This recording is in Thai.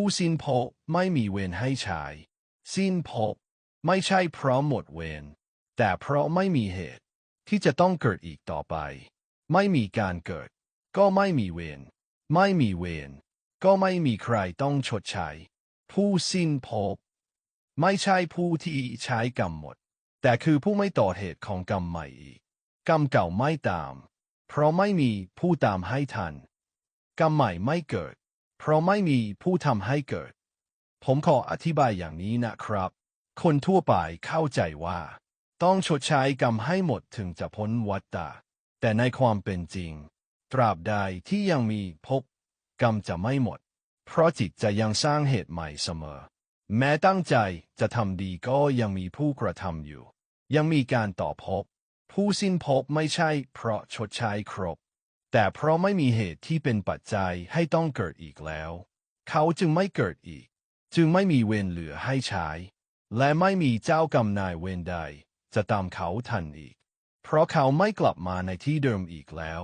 ผู้สิ้นภพไม่มีเวรให้ใช้สิ้นภพไม่ใช่เพราะหมดเวรแต่เพราะไม่มีเหตุ ที่จะต้องเกิดอีกต่อไป ไม่มีการเกิด ก็ไม่มีเวรไม่มีเวรก็ไม่มีใครต้องชดใช้ ผู้สิ้นภพไม่ใช่ผู้ที่ใช้กรรมหมด แต่คือผู้ไม่ต่อเหตุของกรรมใหม่อีก กรรมเก่าไม่ตาม เพราะไม่มีผู้ตามให้ทัน กรรมใหม่ไม่เกิด เพราะไม่มีผู้ทำให้เกิด ผมขออธิบายอย่างนี้นะครับ คนทั่วไปเข้าใจว่า ต้องชดใช้กรรมให้หมดถึงจะพ้นวัฏฏะแต่ในความเป็นจริง ตราบใดที่ยังมีภพกรรมจะไม่หมด เพราะจิตจะยังสร้างเหตุใหม่เสมอ แม้ตั้งใจจะทำดีก็ยังมีผู้กระทำอยู่ ยังมีการต่อภพผู้สิ้นภพไม่ใช่เพราะชดใช้ครบ แต่เพราะไม่มีเหตุที่เป็นปัจจัยให้ต้องเกิดอีกแล้ว เขาจึงไม่เกิดอีก จึงไม่มีเวรเหลือให้ใช้ และไม่มีเจ้ากรรมนายเวรใด จะตามเขาทันอีก เพราะเขาไม่กลับมาในที่เดิมอีกแล้ว